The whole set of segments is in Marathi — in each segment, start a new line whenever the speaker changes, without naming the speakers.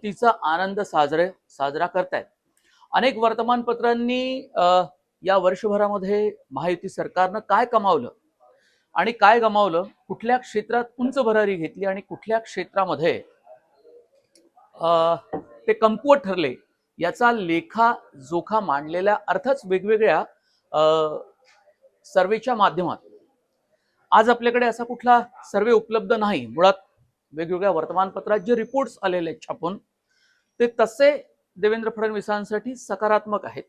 वर्षपूर्तीचा आनंद साजरे साजरा करतायत. अनेक वर्तमानपत्रांनी या वर्षभरामध्ये महायुती सरकारनं काय कमावलं आणि काय गमावलं? कुठल्या क्षेत्रात उंच भरारी घेतली आणि कुठल्या क्षेत्रामध्ये ते कमकुवत ठरले? याचा लेखा जोखा मांडलेल्या अर्थच वेगवेगळ्या सर्वेच्या माध्यमात. आज आपल्याकडे असा कुठला सर्वे उपलब्ध नाही. मुळात वेगवेगळ्या वर्तमानपत्रात जे रिपोर्ट्स आलेले आहेत छापून ते तसे देवेंद्र फडणवीसांसाठी सकारात्मक आहेत.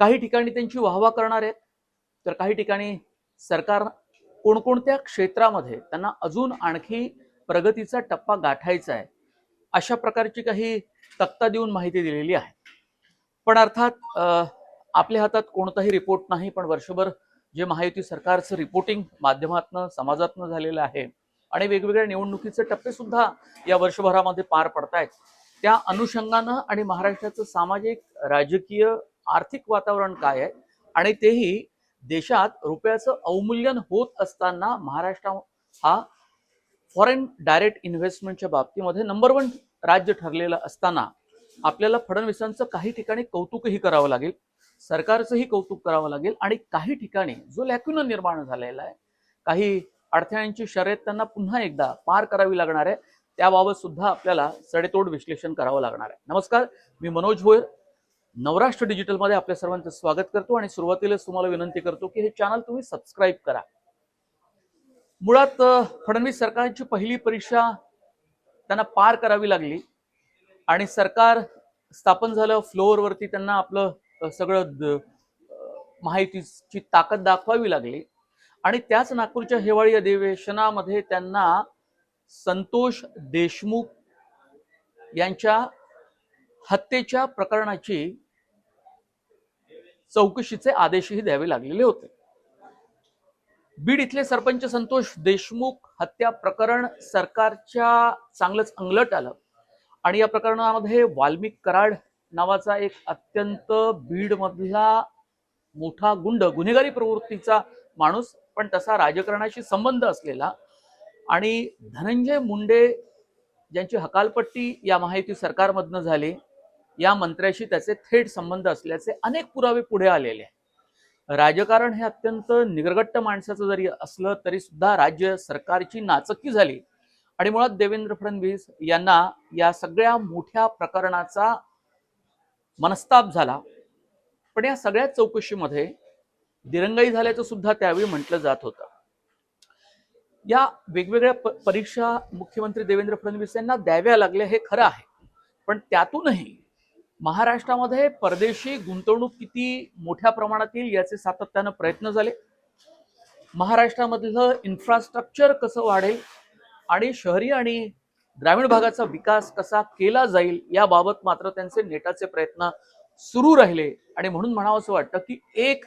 काही ठिकाणी त्यांची वाहवा करणार आहेत तर काही ठिकाणी सरकार कोणकोणत्या क्षेत्रामध्ये त्यांना अजून आणखी प्रगतीचा टप्पा गाठायचा आहे अशा प्रकारची काही तक्ता देऊन माहिती दिलेली आहे. पण अर्थात आपल्या हातात कोणताही रिपोर्ट नाही पण वर्षभर जे महायुती सरकारचं रिपोर्टिंग माध्यमातनं समाजातनं झालेलं आहे आणि वेगवेगळ्या निवडणुकीचे टप्पे सुद्धा या वर्षभरामध्ये पार पडतायत त्या अनुषंगानं आणि महाराष्ट्राचं सामाजिक राजकीय आर्थिक वातावरण काय आहे? आणि तेही देशात रुपयाचं अवमूल्यन होत असताना महाराष्ट्र हा फॉरेन डायरेक्ट इन्व्हेस्टमेंटच्या बाबतीमध्ये नंबर वन राज्य ठरलेलं असताना आपल्याला फडणवीसांचं काही ठिकाणी कौतुकही करावं लागेल. सरकारचंही कौतुक करावं लागेल आणि काही ठिकाणी जो लॅक्युन निर्माण झालेला आहे काही अडथळ्यांची शर्यत त्यांना पुन्हा एकदा पार करावी लागणार आहे. त्याबाबत सुद्धा आपल्याला सडेतोड विश्लेषण करावं लागणार आहे. नमस्कार मी मनोज भोयर. नवराष्ट्र डिजिटलमध्ये आपल्या सर्वांचं स्वागत करतो आणि सुरुवातीलाच तुम्हाला विनंती करतो की हे चॅनल तुम्ही सबस्क्राईब करा. मुळात फडणवीस सरकारची पहिली परीक्षा त्यांना पार करावी लागली आणि सरकार स्थापन झालं फ्लोअरवरती त्यांना आपलं सगळं माहितीची ताकद दाखवावी लागली. आणि त्याच नागपूरच्या हिवाळी अधिवेशनामध्ये त्यांना संतोष देशमुख यांच्या हत्येच्या प्रकरणाची चौकशीचे आदेशही द्यावे लागलेले होते. बीड इथले सरपंच संतोष देशमुख हत्या प्रकरण सरकारच्या चांगलंच अंगलट आलं. आणि या प्रकरणामध्ये वाल्मिक कराड नावाचा एक अत्यंत बीडमधला मोठा गुंड गुन्हेगारी प्रवृत्तीचा माणूस पण तसा राजकारणाशी संबंध असलेला आणि धनंजय मुंडे ज्यांची हकालपट्टी या माहिती सरकारमधनं झाली या मंत्र्याशी त्याचे थेट संबंध असल्याचे अनेक पुरावे पुढे आलेले राजकारण हे अत्यंत निगरगट्ट माणसाचं जरी असलं तरी सुद्धा राज्य सरकारची नाचक्की झाली. आणि मुळात देवेंद्र फडणवीस यांना या सगळ्या मोठ्या प्रकरणाचा मनस्ताप झाला. पण या सगळ्या चौकशीमध्ये दिरंगाई झाल्याचं सुद्धा त्यावेळी म्हटलं जात होतं. या वेगवेगळ्या प- परीक्षा मुख्यमंत्री देवेंद्र फडणवीस यांना द्याव्या लागल्या हे खरं आहे. पण त्यातूनही महाराष्ट्रामध्ये परदेशी गुंतवणूक किती मोठ्या प्रमाणात येईल याचे सातत्यानं प्रयत्न झाले. महाराष्ट्रामधलं इन्फ्रास्ट्रक्चर कसं वाढेल आणि शहरी आणि ग्रामीण भागाचा विकास कसा केला जाईल याबाबत मात्र त्यांचे नेटाचे प्रयत्न सुरू राहिले. आणि म्हणून म्हणावं असं वाटतं की एक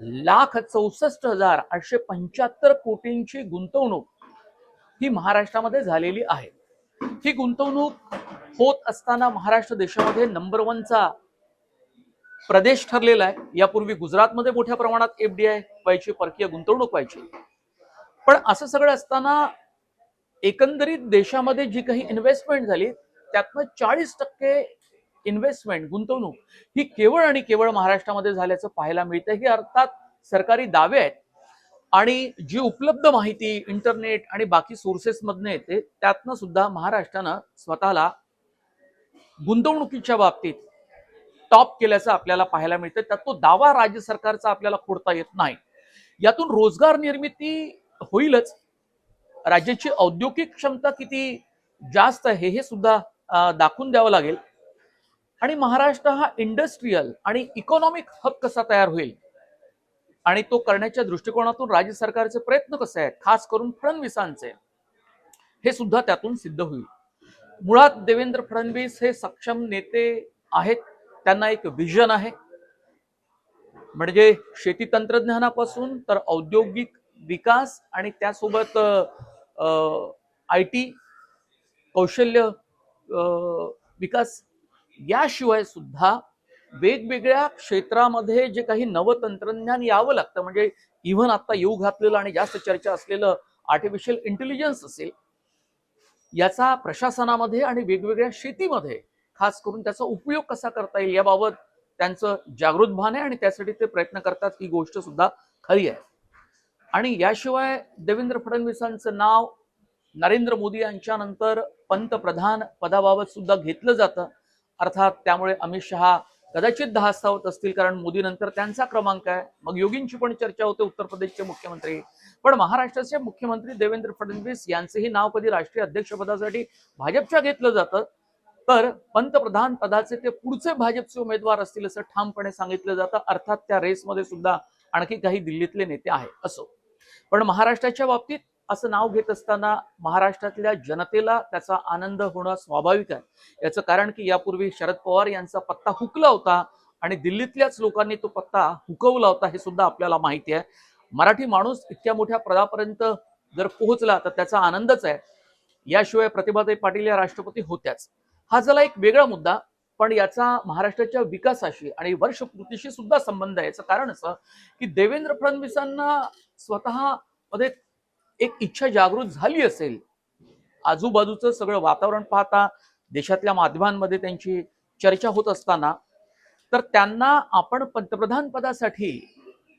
लाख चौसष्ट हजार आठशे पंच्याहत्तर कोटींची गुंतवणूक ही महाराष्ट्रामध्ये झालेली आहे. ही गुंतवणूक होत असताना महाराष्ट्र देशामध्ये नंबर वनचा प्रदेश ठरलेला आहे. यापूर्वी गुजरातमध्ये मोठ्या प्रमाणात एफडीआय व्हायची परकीय गुंतवणूक व्हायची. पण असं सगळं असताना एकंदरीत देशामध्ये जी काही इन्व्हेस्टमेंट झाली त्यातनं चाळीस टक्के इन्व्हेस्टमेंट गुंतवणूक ही केवळ आणि केवळ महाराष्ट्रामध्ये झाल्याचं पाहायला मिळतं ही अर्थात सरकारी दावे आहेत. आणि जी उपलब्ध माहिती इंटरनेट आणि बाकी सोर्सेसमधनं येते त्यातनं सुद्धा महाराष्ट्रानं स्वतःला गुंतवणुकीच्या बाबतीत टॉप केल्याचं आपल्याला पाहायला मिळतं त्यात तो दावा राज्य सरकारचा आपल्याला खोडता येत नाही. यातून रोजगार निर्मिती होईलच. राज्याची औद्योगिक क्षमता किती जास्त आहे हे सुद्धा दाखवून द्यावं लागेल. आणि महाराष्ट्र हा इंडस्ट्रीयल आणि इकॉनॉमिक हब कसा तयार होईल? आणि तो करण्याच्या दृष्टिकोनातून राज्य सरकारचे प्रयत्न कसे आहेत? खास करून फडणवीसांचे. हे सुद्धा त्यातून सिद्ध होईल. मुळात देवेंद्र फडणवीस हे सक्षम नेते आहेत. त्यांना एक विजन आहे. म्हणजे शेती तंत्रज्ञानापासून तर औद्योगिक विकास आणि त्यासोबत आय टी कौशल्य विकास याशिवाय सुद्धा वेगवेगळ्या क्षेत्रामध्ये जे काही नवतंत्रज्ञान यावं लागतं म्हणजे इव्हन आता येऊ घातलेलं आणि जास्त चर्चा असलेलं आर्टिफिशियल इंटेलिजन्स असेल याचा प्रशासनामध्ये आणि वेगवेगळ्या शेतीमध्ये खास करून त्याचा उपयोग कसा करता येईल याबाबत त्यांचं जागृत भान आहे आणि त्यासाठी ते प्रयत्न करतात ही गोष्ट सुद्धा खरी आहे. आणि याशिवाय देवेंद्र फडणवीसांचं नाव नरेंद्र मोदी यांच्या नंतर पंतप्रधान पदाबाबत सुद्धा घेतलं जातं. अर्थात त्यामुळे अमित शहा कदाचित धास्तावत असतील कारण मोदी नंतर त्यांचा क्रमांक आहे. मग योगींची पण चर्चा होते उत्तर प्रदेशचे मुख्यमंत्री. पण महाराष्ट्राचे मुख्यमंत्री देवेंद्र फडणवीस यांचेही नाव कधी राष्ट्रीय अध्यक्षपदासाठी भाजपच्या घेतलं जातं. तर पंतप्रधान पदाचे ते पुढचे भाजपचे उमेदवार असतील असं ठामपणे सांगितलं जातं. अर्थात त्या रेसमध्ये सुद्धा आणखी काही दिल्लीतले नेते आहेत असो. पण महाराष्ट्राच्या बाबतीत असं नाव घेत असताना महाराष्ट्रातल्या जनतेला त्याचा आनंद होणं स्वाभाविक आहे. याचं कारण की यापूर्वी शरद पवार यांचा पत्ता हुकला होता आणि दिल्लीतल्याच लोकांनी तो पत्ता हुकवला होता हे सुद्धा आपल्याला माहिती आहे. मराठी माणूस इतक्या मोठ्या पदापर्यंत जर पोहोचला तर त्याचा आनंदच आहे. याशिवाय प्रतिभाताई पाटील या राष्ट्रपती होत्याच. हा झाला एक वेगळा मुद्दा पण याचा महाराष्ट्राच्या विकासाशी आणि वर्षपूर्तीशी सुद्धा संबंध आहे. याचं कारण असं की देवेंद्र फडणवीसांना स्वतः मध्ये एक इच्छा जागृत झाली असेल आजूबाजूचं सगळं वातावरण पाहता देशातल्या माध्यमांमध्ये त्यांची चर्चा होत असताना तर त्यांना आपण पंतप्रधान पदासाठी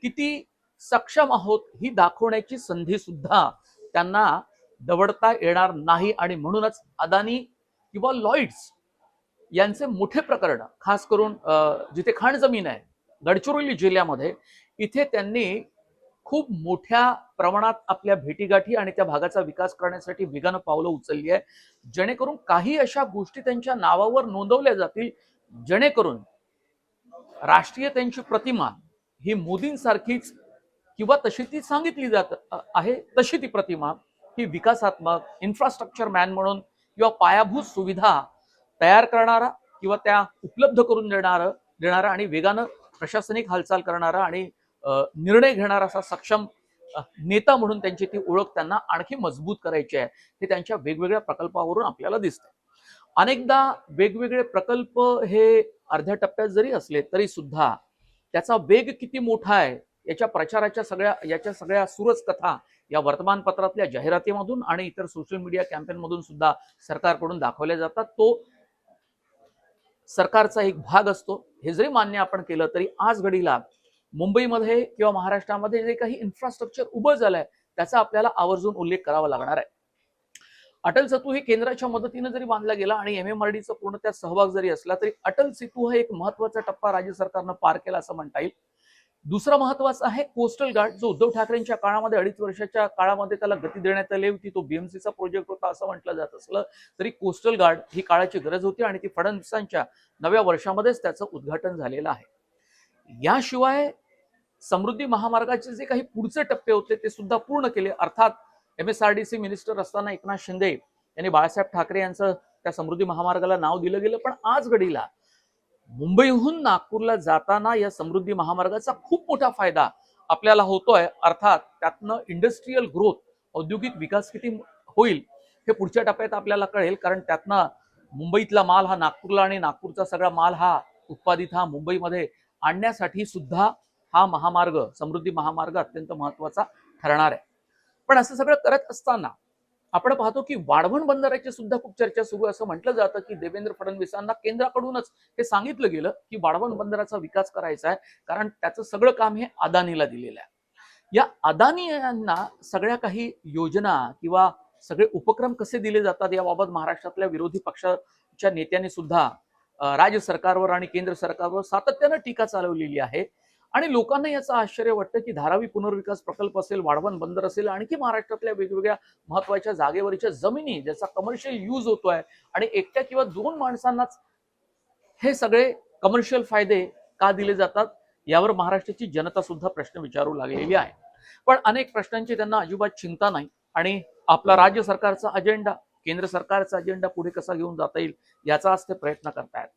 किती सक्षम आहोत ही दाखवण्याची संधी सुद्धा त्यांना दवडता येणार नाही. आणि म्हणूनच अदानी किंवा लॉइड्स यांचे मोठे प्रकरण खास करून जिथे खाण जमीन आहे गडचिरोली जिल्ह्यामध्ये इथे त्यांनी खूप मोठ्या प्रमाणात आपल्या भेटीगाठी आणि त्या भागाचा विकास करण्यासाठी वेगानं पावलं उचलली आहे जेणेकरून काही अशा गोष्टी त्यांच्या नावावर नोंदवल्या जातील जेणेकरून राष्ट्रीय त्यांची प्रतिमा ही मोदींसारखीच किंवा तशी ती सांगितली जात आहे तशी ती प्रतिमा ही विकासात्मक इन्फ्रास्ट्रक्चर मॅन म्हणून किंवा पायाभूत सुविधा तयार करणारा किंवा त्या उपलब्ध करून देणारं देणारा आणि वेगानं प्रशासनिक हालचाल करणारा आणि निर्णय घेणारा असा सक्षम नेता म्हणून त्यांची ती ओळख त्यांना आणखी मजबूत करायची आहे हे त्यांच्या वेगवेगळ्या प्रकल्पावरून आपल्याला दिसते अनेकदा वेगवेगळे प्रकल्प हे अर्ध्या टप्प्यात जरी असले तरी सुद्धा त्याचा वेग किती मोठा आहे याच्या प्रचाराच्या सगळ्या याच्या सगळ्या सुरज कथा या वर्तमानपत्रातल्या जाहिरातीमधून आणि इतर सोशल मीडिया कॅम्पेनमधून सुद्धा सरकारकडून दाखवल्या जातात. तो सरकारचा एक भाग असतो. हे जरी मान्य आपण केलं तरी आज घडीला मुंबईमध्ये किंवा महाराष्ट्रामध्ये जे काही इन्फ्रास्ट्रक्चर उभं झालंय त्याचा आपल्याला आवर्जून उल्लेख करावा लागणार आहे. अटल सेतू हे केंद्राच्या मदतीनं जरी बांधला गेला आणि एम एम आर डीचा पूर्ण त्यात सहभाग जरी असला तरी अटल सेतू हा एक महत्त्वाचा टप्पा राज्य सरकारनं पार केला असं म्हणता येईल. दुसरा महत्त्वाचा आहे कोस्टल गार्ड जो उद्धव ठाकरेंच्या काळामध्ये अडीच वर्षाच्या काळामध्ये त्याला गती देण्यात आली होती. तो बीएमसीचा प्रोजेक्ट होता असं म्हटलं जात असलं तरी कोस्टल गार्ड ही काळाची गरज होती आणि ती फडणवीसांच्या नव्या वर्षामध्येच त्याचं उद्घाटन झालेलं आहे. याशिवाय समृद्धी महामार्गाचे जे काही पुढचे टप्पे होते ते सुद्धा पूर्ण केले. अर्थात M S R D C minister असताना एकनाथ शिंदे यांनी बाळासाहेब ठाकरे यांचं त्या समृद्धी महामार्गाला नाव दिलं गेलं. पण आज घडीला मुंबईहून नागपूरला जाताना या समृद्धी महामार्गाचा खूप मोठा फायदा आपल्याला होतोय. अर्थात त्यातनं इंडस्ट्रीयल ग्रोथ औद्योगिक विकास किती होईल हे पुढच्या टप्प्यात आपल्याला कळेल. कारण त्यातनं मुंबईतला माल हा नागपूरला आणि नागपूरचा सगळा माल हा उत्पादित हा मुंबईमध्ये आणण्यासाठी सुद्धा हा महामार्ग समृद्धी महामार्ग अत्यंत महत्त्वाचा ठरणार आहे. पण असं सगळं करत असताना आपण पाहतो की वाढवण बंदराची सुद्धा खूप चर्चा सुरू आहे. असं म्हटलं जातं की देवेंद्र फडणवीसांना केंद्राकडूनच हे सांगितलं गेलं की वाढवण बंदराचा विकास करायचा आहे. कारण त्याचं सगळं काम हे अदानीला दिलेलं आहे. या अदानी यांना सगळ्या काही योजना किंवा सगळे उपक्रम कसे दिले जातात याबाबत महाराष्ट्रातल्या विरोधी पक्षाच्या नेत्यांनी सुद्धा राज्य सरकारवर आणि केंद्र सरकारवर सातत्यानं टीका चालवलेली आहे. आणि लोकांना याचं आश्चर्य वाटतं की धारावी पुनर्विकास प्रकल्प असेल वाढवण बंदर असेल आणखी महाराष्ट्रातल्या वेगवेगळ्या महत्त्वाच्या जागेवरच्या जमिनी ज्याचा कमर्शियल यूज होतोय आणि एकट्या किंवा दोन माणसांनाच हे सगळे कमर्शियल फायदे का दिले जातात यावर महाराष्ट्राची जनता सुद्धा प्रश्न विचारू लागलेली आहे. पण अनेक प्रश्नांची त्यांना अजिबात चिंता नाही आणि आपला राज्य सरकारचा अजेंडा केंद्र सरकारचा अजेंडा पुढे कसा घेऊन जाता येईल याचा आज ते प्रयत्न करतायत.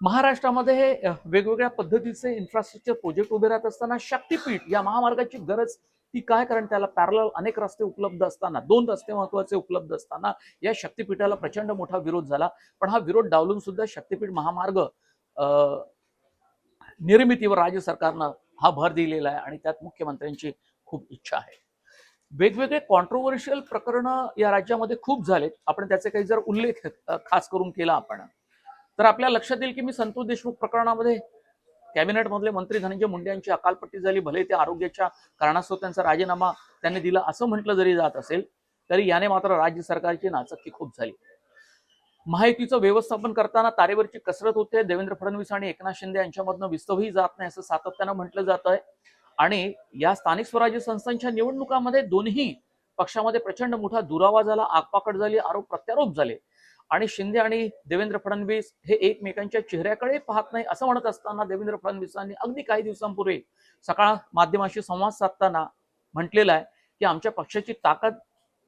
महाराष्ट्रामध्ये हे वेगवेगळ्या पद्धतीचे इन्फ्रास्ट्रक्चर प्रोजेक्ट उभे राहत असताना शक्तीपीठ या महामार्गाची गरज ती काय? कारण त्याला पॅरल अनेक रस्ते उपलब्ध असताना दोन रस्ते महत्त्वाचे उपलब्ध असताना या शक्तीपीठाला प्रचंड मोठा विरोध झाला. पण हा विरोध डावलून सुद्धा शक्तीपीठ महामार्ग निर्मितीवर राज्य सरकारनं हा भर दिलेला आहे आणि त्यात मुख्यमंत्र्यांची खूप इच्छा आहे. वेगवेगळे कॉन्ट्रोवर्शियल प्रकरणं या राज्यामध्ये खूप झालेत. आपण त्याचे काही जर उल्लेख खास करून केला आपण. तर आपल्या लक्षात येईल की मी संतोष देशमुख प्रकरणामध्ये कॅबिनेटमधले मंत्री धनंजय मुंडे यांची अकालपट्टी झाली भले ते आरोग्याच्या कारणास्तव त्यांचा राजीनामा त्यांनी दिला असं म्हटलं जरी जात असेल तरी याने मात्र राज्य सरकारची नाचक्की खूप झाली. माहितीचं व्यवस्थापन करताना तारेवरची कसरत होते. देवेंद्र फडणवीस आणि एकनाथ शिंदे यांच्यामधनं विस्तवही जात नाही असं सातत्यानं म्हटलं जात आहे. आणि या स्थानिक स्वराज्य संस्थांच्या निवडणुकामध्ये दोन्ही पक्षामध्ये प्रचंड मोठा दुरावा झाला आगपाकड झाली आरोप प्रत्यारोप झाले. आणि शिंदे आणि देवेंद्र फडणवीस हे एकमेकांच्या चेहऱ्याकडे पाहत नाही असं म्हणत असताना देवेंद्र फडणवीसांनी अगदी काही दिवसांपूर्वी सकाळ माध्यमाशी संवाद साधताना म्हटलेलं आहे की आमच्या पक्षाची ताकद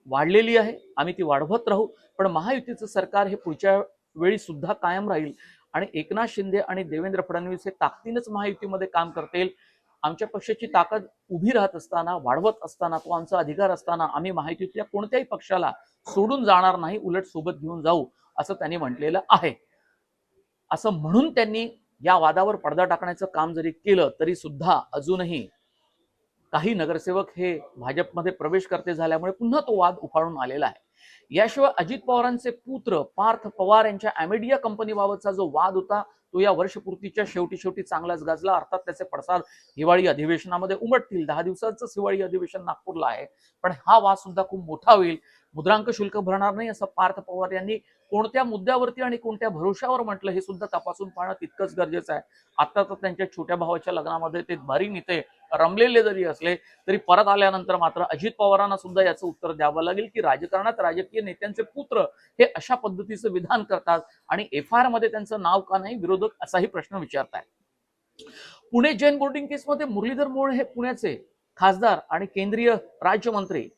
वाढलेली आहे आम्ही ती वाढवत राहू पण महायुतीचं सरकार हे पुढच्या वेळी सुद्धा कायम राहील. आणि एकनाथ शिंदे आणि देवेंद्र फडणवीस हे ताकदीनच महायुतीमध्ये काम करतील. आमच्या पक्षाची ताकद उभी राहत असताना वाढवत असताना तो आमचा अधिकार असताना आम्ही माहितीतल्या कोणत्याही पक्षाला सोडून जाणार नाही उलट सोबत घेऊन जाऊ असं त्यांनी म्हटलेलं आहे. असं म्हणून त्यांनी या वादावर पडदा टाकण्याचं काम जरी केलं तरी सुद्धा अजूनही काही नगरसेवक हे भाजपमध्ये प्रवेश करते झाल्यामुळे पुन्हा तो वाद उफाळून आलेला आहे. याशिवाय अजित पवारांचे पुत्र पार्थ पवार यांच्या अमेडिया कंपनीबाबतचा जो वाद होता तो या वर्षपूर्तीच्या शेवटी शेवटी चांगलाच गाजला. अर्थात त्याचे पडसाद हिवाळी अधिवेशनामध्ये उमटतील. दहा दिवसाचं हिवाळी अधिवेशन नागपूरला आहे. पण हा वाद सुद्धा खूप मोठा होईल. मुद्रांक शुल्क भरणार नाही असं पार्थ पवार यांनी कोणत्या मुद्द्यावरती आणि कोणत्या भरोशावर म्हटलं हे सुद्धा तपासून पाहणं तितकंच गरजेचं आहे. आता तर त्यांच्या छोट्या भावाच्या लग्नामध्ये ते भारी नेते रमलेले जरी असले तरी परत आल्यानंतर मात्र अजित पवारांना सुद्धा याचं उत्तर द्यावं लागेल की राजकारणात राजकीय नेत्यांचे पुत्र हे अशा पद्धतीचं विधान करतात आणि एफ आय आरमध्ये त्यांचं नाव का नाही विरोधक असाही प्रश्न विचारताय पुणे जैन बोर्डिंग केसमध्ये मुरलीधर मोळ हे पुण्याचे खासदार आणि केंद्रीय राज्यमंत्री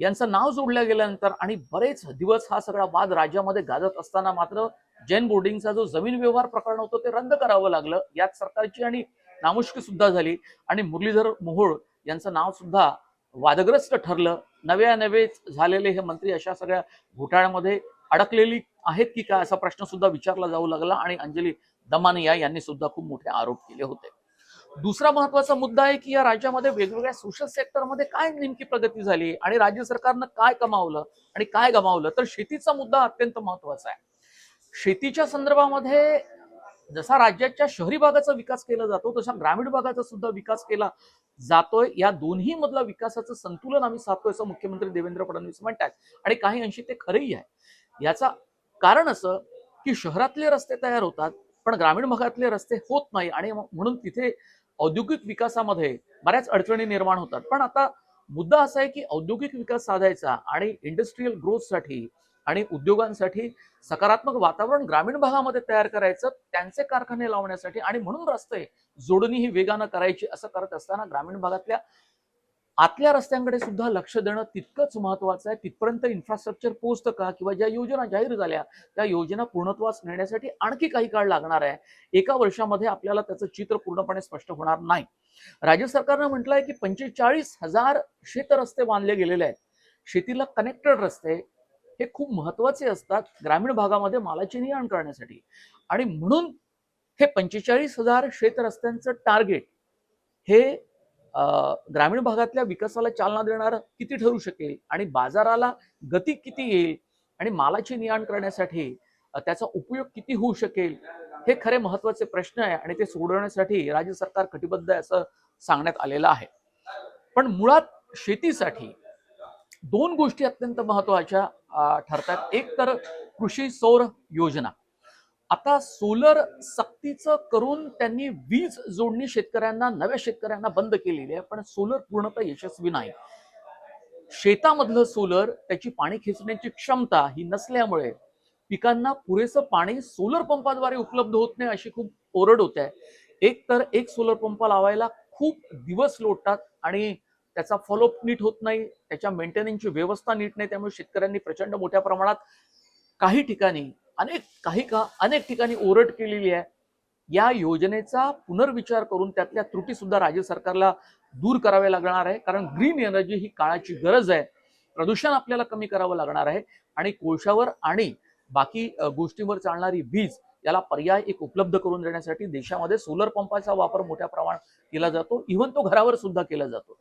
यांचं नाव जोडलं गेल्यानंतर आणि बरेच दिवस हा सगळा वाद राज्यामध्ये गाजत असताना मात्र जैन बोर्डिंगचा जो जमीन व्यवहार प्रकरण होतं ते रद्द करावं लागलं. यात सरकारची आणि नामुष्की सुद्धा झाली. आणि मुरलीधर मोहोळ यांचं नाव सुद्धा वादग्रस्त ठरलं. नव्या नवे झालेले हे मंत्री अशा सगळ्या घोटाळ्यामध्ये अडकलेली आहेत की काय असा प्रश्न सुद्धा विचारला जाऊ लागला आणि अंजली दमानिया यांनी सुद्धा खूप मोठे आरोप केले होते. दुसरा महत्त्वाचा मुद्दा आहे की या राज्यामध्ये वेगवेगळ्या सोशल सेक्टरमध्ये काय नेमकी प्रगती झाली आणि राज्य सरकारनं काय कमावलं आणि काय गमावलं? तर शेतीचा मुद्दा अत्यंत महत्त्वाचा आहे. शेतीच्या संदर्भामध्ये जसा राज्याच्या शहरी भागाचा विकास केला जातो तसा ग्रामीण भागाचा सुद्धा विकास केला जातोय. या दोन्ही मधला विकासाचं संतुलन आम्ही साधतोय असं मुख्यमंत्री देवेंद्र फडणवीस म्हणतात. आणि काही अंशी ते खरंही आहे. याचा कारण असं की शहरातले रस्ते तयार होतात पण ग्रामीण भागातले रस्ते होत नाही आणि म्हणून तिथे औद्योगिक विकासामध्ये बऱ्याच अडचणी निर्माण होतात. पण आता मुद्दा असा आहे की औद्योगिक विकास साधायचा आणि इंडस्ट्रीयल ग्रोथसाठी आणि उद्योगांसाठी सकारात्मक वातावरण ग्रामीण भागामध्ये तयार करायचं त्यांचे कारखाने लावण्यासाठी आणि म्हणून रस्ते जोडणी ही वेगानं करायची असं करत असताना ग्रामीण भागातल्या आतल्या रस्त्यांकडे सुद्धा लक्ष देणं तितकंच महत्वाचं आहे. तिथपर्यंत इन्फ्रास्ट्रक्चर पोहोचतं का? किंवा ज्या योजना जाहीर झाल्या त्या योजना पूर्णत्वास नेण्यासाठी आणखी काही काळ लागणार आहे. एका वर्षामध्ये आपल्याला त्याचं चित्र पूर्णपणे स्पष्ट होणार नाही. राज्य सरकारनं म्हटलंय की पंचेचाळीस हजार शेतरस्ते बांधले गेलेले आहेत. शेतीला कनेक्टेड रस्ते हे खूप महत्त्वाचे असतात ग्रामीण भागामध्ये मालाची ने आण करण्यासाठी. आणि म्हणून हे पंचेचाळीस हजार शेतरस्त्यांचं टार्गेट हे ग्रामीण भागातल्या विकासाला चालना देणार किती ठरू शकेल? आणि बाजाराला गती किती येईल? आणि मालाची नियाण करण्यासाठी त्याचा उपयोग किती होऊ शकेल? हे खरे महत्त्वाचे प्रश्न आहे आणि ते सोडवण्यासाठी राज्य सरकार कटिबद्ध आहे असं सांगण्यात आलेलं आहे. पण मुळात शेतीसाठी दोन गोष्टी अत्यंत महत्त्वाच्या ठरतात. एक तर कृषी सौर योजना. आता सोलर सक्तीचं करून त्यांनी वीज जोडणी शेतकऱ्यांना नव्या शेतकऱ्यांना बंद केलेली आहे पण सोलर पूर्णतः यशस्वी नाही. शेतामधलं सोलर त्याची पाणी खेचण्याची क्षमता ही नसल्यामुळे पिकांना पुरेसं पाणी सोलर पंपाद्वारे उपलब्ध होत नाही अशी खूप ओरड होत. आहे एक तर एक सोलर पंप लावायला खूप दिवस लोटतात आणि त्याचा फॉलोअप नीट होत नाही त्याच्या मेंटेनन्सची व्यवस्था नीट नाही त्यामुळे शेतकऱ्यांनी प्रचंड मोठ्या प्रमाणात काही ठिकाणी अनेक काही का अनेक ठिकाणी ओरट केलेली आहे. या योजनेचा पुनर्विचार करून त्यातल्या त्रुटी सुद्धा राज्य सरकारला दूर कराव्या लागणार आहे. कारण ग्रीन एनर्जी ही काळाची गरज आहे. प्रदूषण आपल्याला कमी करावं लागणार आहे. आणि कोळशावर आणि बाकी गोष्टींवर चालणारी वीज याला पर्याय एक उपलब्ध करून देण्यासाठी देशामध्ये सोलर पंपाचा वापर मोठ्या प्रमाणात केला जातो. इव्हन तो घरावर सुद्धा केला जातो.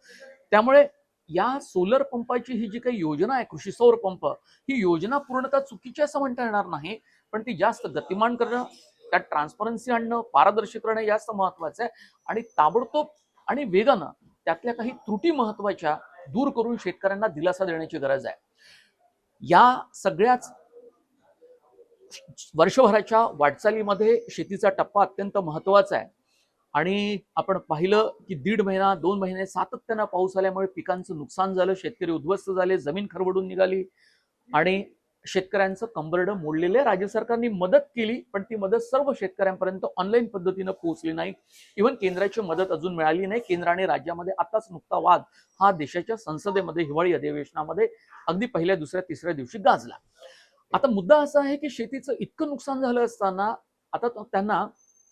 त्यामुळे या सोलर पंपाची ही जी काही योजना आहे कृषी सौर पंप ही योजना पूर्णतः चुकीची असं म्हणता येणार नाही पण ती जास्त गतिमान करणं त्यात ट्रान्सपरन्सी आणणं पारदर्शी करणं जास्त महत्वाचं आहे. आणि ताबडतोब आणि वेगानं त्यातल्या काही त्रुटी महत्त्वाच्या दूर करून शेतकऱ्यांना दिलासा देण्याची गरज आहे. या सगळ्याच वर्षभराच्या वाटचालीमध्ये शेतीचा टप्पा अत्यंत महत्त्वाचा आहे. आणि आपण पाहिलं की दीड महिना दोन महिने सातत्यानं पाऊस आल्यामुळे पिकांचं नुकसान झालं शेतकरी उद्ध्वस्त झाले जमीन खरवडून निघाली आणि शेतकऱ्यांचं कंबरडं मोडलेलं. राज्य सरकारने मदत केली पण ती मदत सर्व शेतकऱ्यांपर्यंत ऑनलाईन पद्धतीनं पोहोचली नाही. इव्हन केंद्राची मदत अजून मिळाली नाही. केंद्राने राज्यामध्ये आताच नुकता वाद हा देशाच्या संसदेमध्ये हिवाळी अधिवेशनामध्ये अगदी पहिल्या दुसऱ्या तिसऱ्या दिवशी गाजला. आता मुद्दा असा आहे की शेतीचं इतकं नुकसान झालं असताना आता त्यांना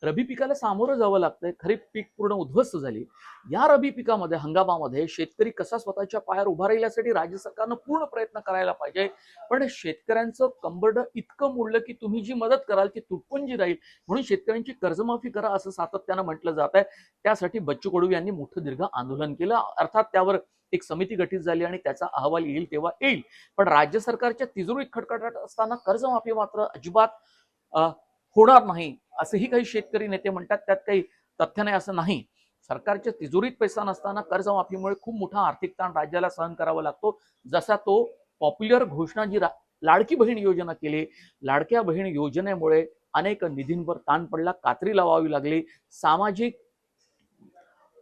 रबी पिकाला सामोरं जावं लागतंय. खरीप पीक पूर्ण उद्ध्वस्त झाली. या रबी पिकामध्ये हंगामामध्ये शेतकरी कसा स्वतःच्या पायावर उभा राहील यासाठी राज्य सरकारनं पूर्ण प्रयत्न करायला पाहिजे. पण शेतकऱ्यांचं कंबरडं इतकं मोडलं की तुम्ही जी मदत कराल ती तुटपुंजी राहील म्हणून शेतकऱ्यांची कर्जमाफी करा असं सातत्यानं म्हटलं जात आहे. त्यासाठी बच्चू कडू यांनी मोठं दीर्घ आंदोलन केलं. अर्थात त्यावर एक समिती गठीत झाली आणि त्याचा अहवाल येईल तेव्हा येईल. पण राज्य सरकारच्या तिजोरीत खटखटाट असताना कर्जमाफी मात्र अजिबात होणार नाही. असंही काही शेतकरी नेते म्हणतात त्यात काही तथ्य नाही असं नाही. सरकारच्या तिजोरीत पैसा नसताना कर्जमाफीमुळे खूप मोठा आर्थिक ताण राज्याला सहन करावा लागतो. जसा तो पॉप्युलर घोषणा जी रा- लाडकी बहीण योजना केली लाडक्या बहीण योजनेमुळे अनेक निधींवर ताण पडला कात्री लावावी लागली सामाजिक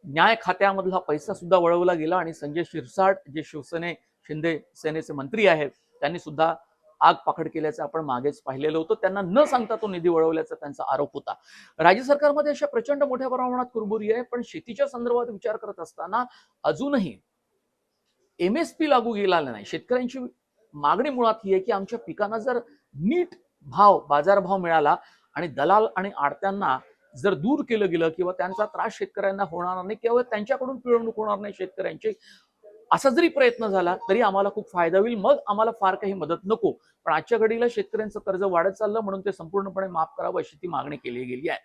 न्याय खात्यामधला पैसा सुद्धा वळवला गेला आणि संजय शिरसाट जे शिवसेने शिंदे सेनेचे मंत्री आहेत त्यांनी सुद्धा आग पाखड केल्याचं आपण मागेच पाहिलेलं होतं. त्यांना न सांगता तो निधी वळवल्याचा त्यांचा आरोप होता. राज्य सरकारमध्ये अशा प्रचंड मोठ्या प्रमाणात कुरबुरी आहे पण शेतीच्या संदर्भात विचार करत असताना अजूनही एमएसपी लागू केलेला नाही. शेतकऱ्यांची मागणी मुळात ही आहे की आमच्या पिकांना जर नीट भाव बाजारभाव मिळाला आणि दलाल आणि आडत्यांना जर दूर केलं गेलं किंवा त्यांचा त्रास शेतकऱ्यांना होणार नाही किंवा त्यांच्याकडून पिळवणूक होणार नाही शेतकऱ्यांची असा जरी प्रयत्न झाला तरी आम्हाला खूप फायदा होईल. मग आम्हाला फार काही मदत नको. पण आजच्या घडीला शेतकऱ्यांचं कर्ज वाढत चाललं म्हणून ते संपूर्णपणे माफ करावं अशी ती मागणी केली गेली आहे.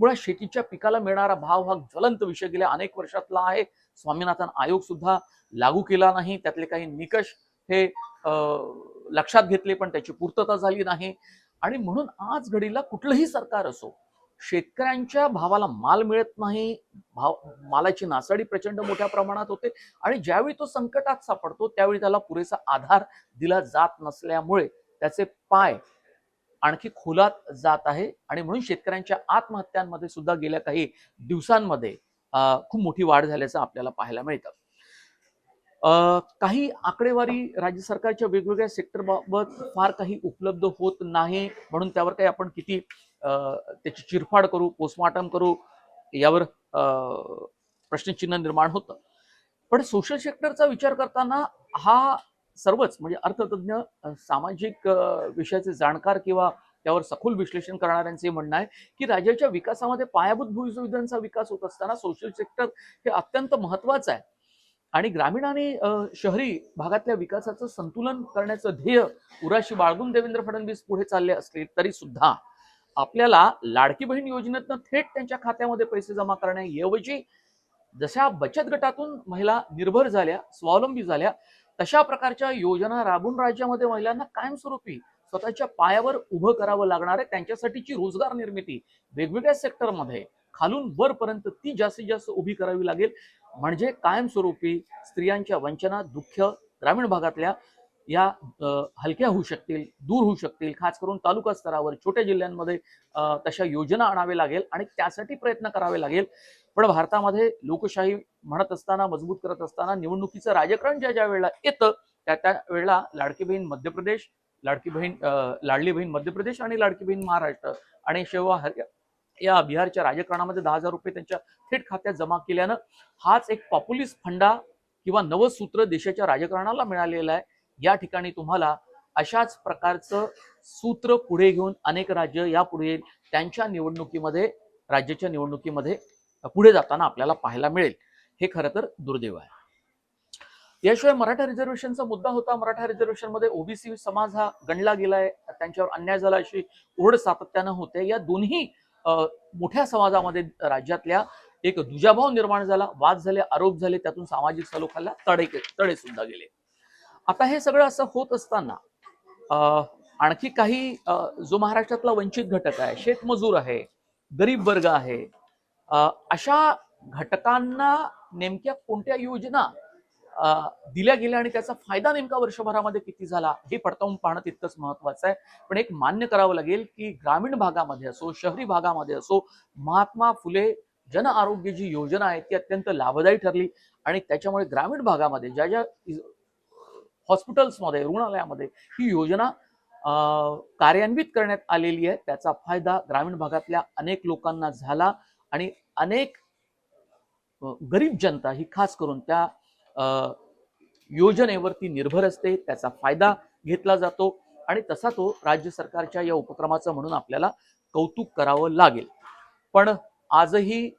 मुळात शेतीच्या पिकाला मिळणारा भाव हा ज्वलंत विषय गेल्या अनेक वर्षातला आहे. स्वामीनाथन आयोग सुद्धा लागू केला नाही. त्यातले काही निकष हे अं, लक्षात घेतले पण त्याची पूर्तता झाली नाही. आणि म्हणून आज घडीला कुठलंही सरकार असो शेतकऱ्यांच्या भावाला माल मिळत नाही भाव मालाची नासाडी प्रचंड मोठ्या प्रमाणात होते आणि ज्यावेळी तो संकटात सापडतो त्यावेळी त्याला पुरेसा आधार दिला जात नसल्यामुळे त्याचे पाय आणखी खोलात जात आहे आणि म्हणून शेतकऱ्यांच्या आत्महत्यांमध्ये सुद्धा गेल्या काही दिवसांमध्ये खूप मोठी वाढ झाल्याचं आपल्याला पाहायला मिळतं. काही आकडेवारी राज्य सरकारच्या वेगवेगळ्या सेक्टर बाबत फार काही उपलब्ध होत नाही म्हणून त्यावर काही आपण किती त्याची चिरफाड करू पोस्टमॉर्टम करू यावर प्रश्नचिन्ह निर्माण होतं. पण सोशल सेक्टरचा विचार करताना हा सर्वच म्हणजे अर्थतज्ञ सामाजिक विषयाचे जाणकार किंवा त्यावर सखोल विश्लेषण करणाऱ्यांचे म्हणणं आहे की राज्याच्या विकासामध्ये पायाभूत भूसुविधांचा विकास होत असताना सोशल सेक्टर हे अत्यंत महत्वाचं आहे. आणि ग्रामीण आणि शहरी भागातल्या विकासाचं संतुलन करण्याचं ध्येय उराशी बाळगून देवेंद्र फडणवीस पुढे चालले असले तरी सुद्धा आपल्याला लाडकी बहीण योजनेतनं थेट त्यांच्या खात्यामध्ये पैसे जमा करण्याऐवजी जशा बचत गटातून महिला निर्भर झाल्या स्वावलंबी झाल्या तशा प्रकारच्या योजना राबून राज्यामध्ये महिलांना कायमस्वरूपी स्वतःच्या पायावर उभं करावं लागणार आहे. त्यांच्यासाठीची रोजगार निर्मिती वेगवेगळ्या सेक्टरमध्ये खालून वरपर्यंत ती जास्तीत जास्त उभी करावी लागेल. म्हणजे कायमस्वरूपी स्त्रियांच्या वंचना दुःख ग्रामीण भागातल्या या हलक्या होऊ शकतील दूर होऊ शकतील. खास करून तालुका स्तरावर छोट्या जिल्ह्यांमध्ये तशा योजना आणावे लागेल आणि त्यासाठी प्रयत्न करावे लागेल. पण भारतामध्ये लोकशाही म्हणत असताना मजबूत करत असताना निवडणुकीचं राजकारण ज्या ज्या वेळेला येतं त्या त्या वेळेला लाडकी बहीण मध्य प्रदेश लाडकी बहीण लाडली बहीण मध्य प्रदेश आणि लाडकी बहीण महाराष्ट्र. आणि शेवा हर या बिहारच्या राजकारणामध्ये दहा हजार रुपये त्यांच्या थेट खात्यात जमा केल्यानं हाच एक पॉप्युलिस्ट फंडा किंवा नवसूत्र देशाच्या राजकारणाला मिळालेलं आहे. या ठिकाणी तुम्हाला अशाच प्रकारचं सूत्र पुढे घेऊन अनेक राज्य यापुढे त्यांच्या निवडणुकीमध्ये राज्याच्या निवडणुकीमध्ये पुढे जाताना आपल्याला पाहायला मिळेल. हे खरं तर दुर्दैव आहे. याशिवाय मराठा रिझर्वेशनचा मुद्दा होता. मराठा रिझर्वेशनमध्ये ओबीसी समाज हा गणला गेलाय. त्यांच्यावर अन्याय झाला अशी ओढ सातत्यानं होते. या दोन्ही मोठ्या समाजामध्ये राज्यातल्या एक दुजाभाव निर्माण झाला वाद झाले आरोप झाले त्यातून सामाजिक सलोखाला तडे तडे सुद्धा गेले. आता हे सगळं असं होत असताना अं, आणखी काही अं, जो महाराष्ट्रातला वंचित घटक आहे शेतमजूर आहे गरीब वर्ग आहे अं, अशा घटकांना नेमक्या कोणत्या योजना दिल्या गेल्या आणि त्याचा फायदा नेमका वर्षभरामध्ये किती झाला हे पडताळून पाहणं तितकंच महत्वाचं आहे. पण एक मान्य करावं लागेल की ग्रामीण भागामध्ये असो शहरी भागामध्ये असो महात्मा फुले जन आरोग्य जी योजना आहे ती अत्यंत लाभदायी ठरली आणि त्याच्यामुळे ग्रामीण भागामध्ये ज्या ज्या हॉस्पिटल्समध्ये रुग्णालयामध्ये ही योजना कार्यान्वित करण्यात आलेली आहे. त्याचा फायदा ग्रामीण भागातल्या अनेक लोकांना झाला आणि अनेक गरीब जनता ही खास करून त्या योजनेवरती निर्भर असते त्याचा फायदा घेतला जातो आणि तसा तो राज्य सरकारच्या या उपक्रमाचा म्हणून आपल्याला कौतुक करावं लागेल. पण आजही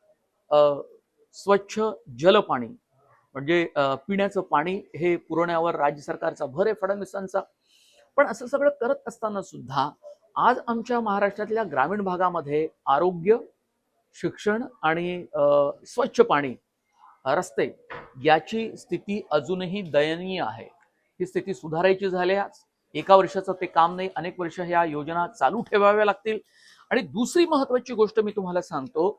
स्वच्छ जलपाणी म्हणजे पिण्याचं पाणी हे पुरवण्यावर राज्य सरकारचा भर आहे फडणवीसांचा. पण असं सगळं करत असताना सुद्धा आज आमच्या महाराष्ट्रातल्या ग्रामीण भागामध्ये आरोग्य शिक्षण आणि स्वच्छ पाणी रस्ते. याची स्थिती अजूनही दयनीय आहे. ही स्थिती सुधारायची झाल्यास एका वर्षाचं ते काम नाही अनेक वर्ष ह्या योजना चालू ठेवाव्या लागतील. आणि दुसरी महत्वाची गोष्ट मी तुम्हाला सांगतो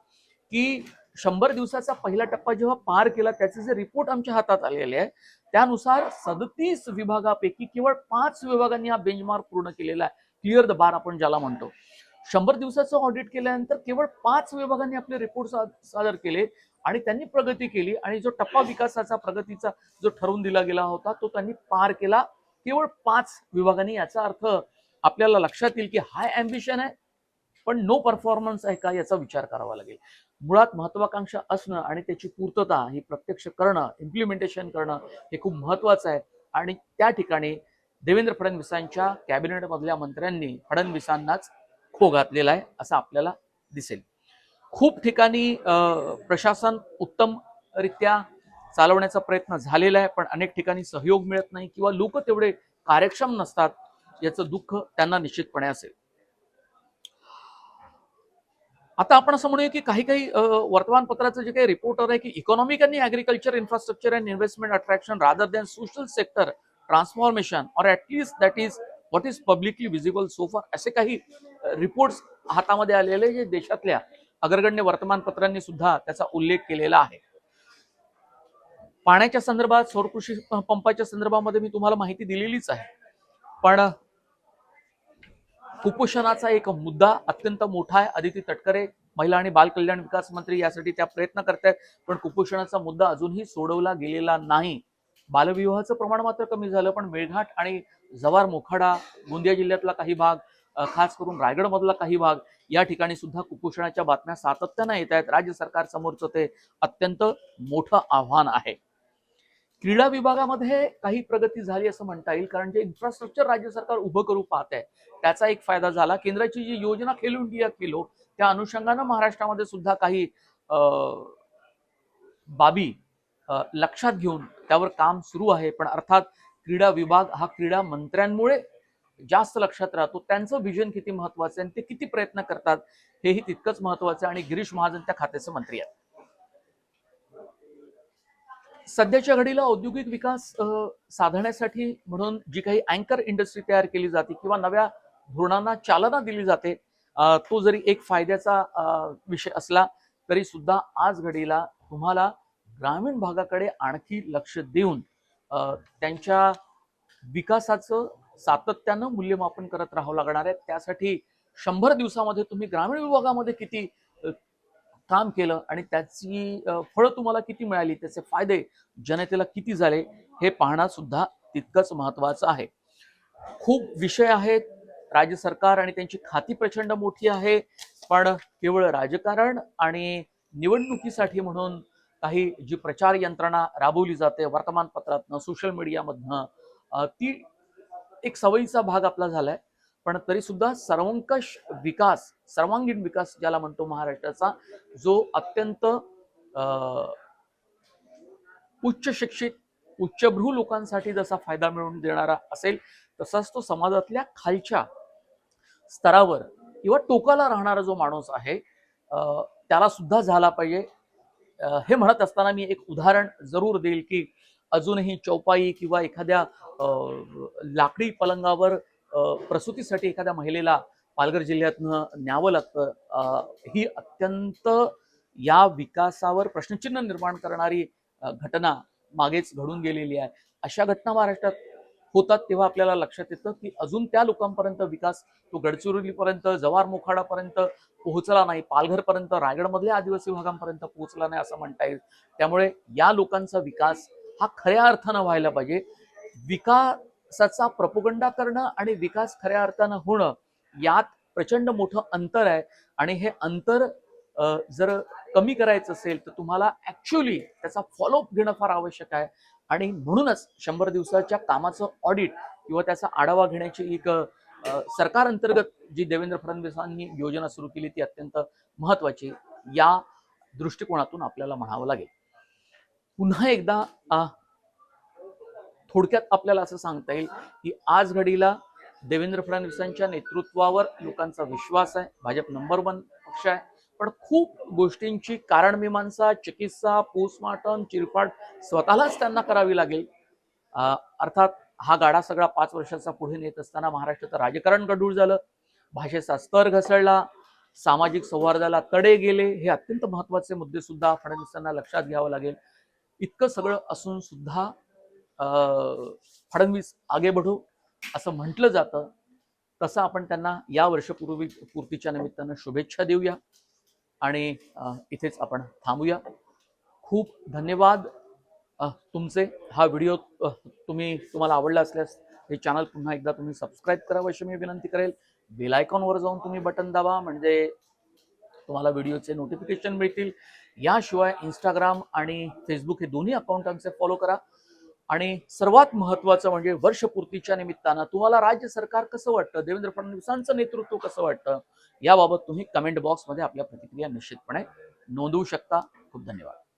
की शंभर दिवसाचा पहिला टप्पा जेव्हा पार केला त्याचे जे रिपोर्ट आमच्या हातात आलेले आहे त्यानुसार सदतीस विभागापैकी केवळ पाच विभागांनी हा बेंचमार्क पूर्ण केलेला आहे. क्लिअर द बार आपण ज्याला म्हणतो. शंभर दिवसाचं ऑडिट केल्यानंतर केवळ पाच विभागांनी आपले रिपोर्ट सादर केले आणि त्यांनी प्रगती केली आणि जो टप्पा विकासाचा प्रगतीचा जो ठरवून दिला गेला होता तो त्यांनी पार केला. केवळ पाच विभागांनी याचा अर्थ आपल्याला लक्षात येईल की हाय अँबिशन आहे पण नो परफॉर्मन्स आहे का याचा विचार करावा लागेल. मुळात महत्वाकांक्षा असणं आणि त्याची पूर्तता ही प्रत्यक्ष करणं इम्प्लिमेंटेशन करणं हे खूप महत्वाचं आहे. आणि त्या ठिकाणी देवेंद्र फडणवीसांच्या कॅबिनेटमधल्या मंत्र्यांनी फडणवीसांनाच खो घातलेला आहे असं आपल्याला दिसेल. खूप ठिकाणी प्रशासन उत्तमरित्या चालवण्याचा प्रयत्न झालेला आहे पण अनेक ठिकाणी सहयोग मिळत नाही किंवा लोक तेवढे कार्यक्षम नसतात याचं दुःख त्यांना निश्चितपणे असेल. आता आपण असं म्हणूया की काही काही वर्तमानपत्राचं जे काही रिपोर्टर आहे की इकॉनॉमिक आणि agriculture infrastructure and investment attraction rather than social sector transformation or at least that is what is publicly visible so far असे काही रिपोर्ट्स हातामध्ये आलेले जे देशातल्या अग्रगण्य वर्तमानपत्रांनी सुद्धा त्याचा उल्लेख केलेला आहे. पाण्याच्या संदर्भात सौरकृषी पंपाच्या संदर्भामध्ये मी तुम्हाला माहिती दिलेलीच आहे. पण कुपोषणाचा एक मुद्दा अत्यंत मोठा आहे. अदिती तटकरे महिला आणि बालकल्याण विकास मंत्री यासाठी त्या प्रयत्न करतायत पण कुपोषणाचा मुद्दा अजूनही सोडवला गेलेला नाही. बालविवाहाचं प्रमाण मात्र कमी झालं पण मेळघाट आणि जवार मोखाडा गोंदिया जिल्ह्यातला काही भाग खास करून रायगडमधला काही भाग या ठिकाणी सुद्धा कुपोषणाच्या बातम्या सातत्यानं येत आहेत. राज्य सरकार समोरचं ते अत्यंत मोठं आव्हान आहे. क्रीडा विभागामध्ये काही प्रगती झाली असं म्हणता येईल कारण जे इन्फ्रास्ट्रक्चर राज्य सरकार उभं करू पाहत आहे त्याचा एक फायदा झाला. केंद्राची जी योजना खेलो इंडिया केलो त्या अनुषंगानं महाराष्ट्रामध्ये सुद्धा काही बाबी लक्षात घेऊन त्यावर काम सुरू आहे. पण अर्थात क्रीडा विभाग हा क्रीडा मंत्र्यांमुळे जास्त लक्षात राहतो. त्यांचं विजन किती महत्वाचं आहे आणि ते किती प्रयत्न करतात हेही तितकंच महत्वाचं आहे. आणि गिरीश महाजन त्या खात्याचे मंत्री आहेत. सध्याच्या घडीला औद्योगिक विकास साधण्यासाठी म्हणून जी काही अँकर इंडस्ट्री तयार केली जाते किंवा नव्या धोरणांना चालना दिली जाते तो जरी एक फायद्याचा विषय असला तरी सुद्धा आज घडीला तुम्हाला ग्रामीण भागाकडे आणखी लक्ष देऊन त्यांच्या विकासाचं सातत्यानं मूल्यमापन करत राहावं लागणार आहे. त्यासाठी शंभर दिवसामध्ये तुम्ही ग्रामीण विभागामध्ये किती काम केलं आणि त्याची फळं तुम्हाला किती मिळाली त्याचे फायदे जनतेला किती झाले हे पाहणं सुद्धा तितकंच महत्वाचं आहे. खूप विषय आहेत. राज्य सरकार आणि त्यांची खाती प्रचंड मोठी आहे. पण केवळ राजकारण आणि निवडणुकीसाठी म्हणून काही जी प्रचार यंत्रणा राबवली जाते वर्तमानपत्रातनं सोशल मीडियामधनं ती एक सवयीचा भाग आपला झालाय. पण तरी सुद्धा सर्वंकष विकास सर्वांगीण विकास ज्याला म्हणतो महाराष्ट्राचा जो अत्यंत उच्च शिक्षित उच्चभ्रू लोकांसाठी जसा फायदा मिळवून देणारा असेल तसाच तो समाजातल्या खालच्या स्तरावर किंवा टोकाला राहणारा जो माणूस आहे त्याला सुद्धा झाला पाहिजे. हे म्हणत असताना मी एक उदाहरण जरूर देईल की अजूनही चौपाई किंवा एखाद्या लाकडी पलंगावर प्रसूतीसाठी एखाद्या महिलेला पालघर जिल्ह्यातनं न्यावं लागतं. ही अत्यंत या विकासावर प्रश्नचिन्ह निर्माण करणारी घटना मागेच घडून गेलेली आहे. अशा घटना महाराष्ट्रात होतात तेव्हा आपल्याला लक्षात येतं की अजून त्या लोकांपर्यंत विकास तो गडचिरोलीपर्यंत जवार मोखाडापर्यंत पोहोचला नाही पालघरपर्यंत रायगडमधल्या आदिवासी भागांपर्यंत पोहोचला नाही असं म्हणता येईल. त्यामुळे या लोकांचा विकास हा खऱ्या अर्थानं व्हायला पाहिजे. विकासाचा प्रपोगंडा करणं आणि विकास खऱ्या अर्थानं होणं यात प्रचंड मोठं अंतर आहे. आणि हे अंतर जर कमी करायचं असेल तर तुम्हाला ॲक्च्युली त्याचा फॉलोअप घेणं फार आवश्यक आहे. आणि म्हणूनच शंभर दिवसाच्या कामाचं ऑडिट किंवा त्याचा आढावा घेण्याची एक सरकार अंतर्गत जी देवेंद्र फडणवीसांनी योजना सुरू केली ती अत्यंत महत्वाची या दृष्टिकोनातून आपल्याला म्हणावं लागेल. पुन्हा एकदा थोडक्यात आपल्याला असं सांगता येईल की आज घडीला देवेंद्र फडणवीसांच्या नेतृत्वावर लोकांचा विश्वास आहे. भाजप नंबर वन पक्ष आहे. पण खूप गोष्टींची कारणमीमांसा चिकित्सा पोस्टमार्टम चिरफाट स्वतःलाच त्यांना करावी लागेल. अर्थात हा गाडा सगळा पाच वर्षाचा पुढे नेत असताना महाराष्ट्राचं राजकारण गढूळ झालं. भाषेचा स्तर घसरला. सामाजिक सौहार्दाला तडे गेले. हे अत्यंत महत्त्वाचे मुद्दे सुद्धा फडणवीसांना लक्षात घ्यावं लागेल. इतकं सगळं असून सुद्धा अं, फडणवीस आगे बढू असं म्हटलं जातं. तसं आपण त्यांना या वर्षपूर्वी पूर्तीच्या निमित्तानं शुभेच्छा देऊया. आणि इथेच आपण थांबूया. खूप धन्यवाद. तुमचे हा व्हिडिओ तुम्ही तुम्हाला आवडला असल्यास हे चॅनल पुन्हा एकदा तुम्ही सबस्क्राईब करावं अशी मी विनंती करेल. बेल आयकॉनवर जाऊन तुम्ही बटन दाबा म्हणजे तुम्हाला व्हिडिओचे नोटिफिकेशन मिळतील. याशिवाय इंस्टाग्राम आणि फेसबुक हे दोन्ही अकाउंट आमचे फॉलो करा. आणि सर्वात महत्त्वाचं म्हणजे वर्षपूर्तीच्या निमित्तानं तुम्हाला राज्य सरकार कसं वाटतं? देवेंद्र फडणवीसांचं नेतृत्व कसं वाटतं? याबाबत तुम्ही कमेंट बॉक्समध्ये आपल्या प्रतिक्रिया निश्चितपणे नोंदवू शकता. खूप धन्यवाद.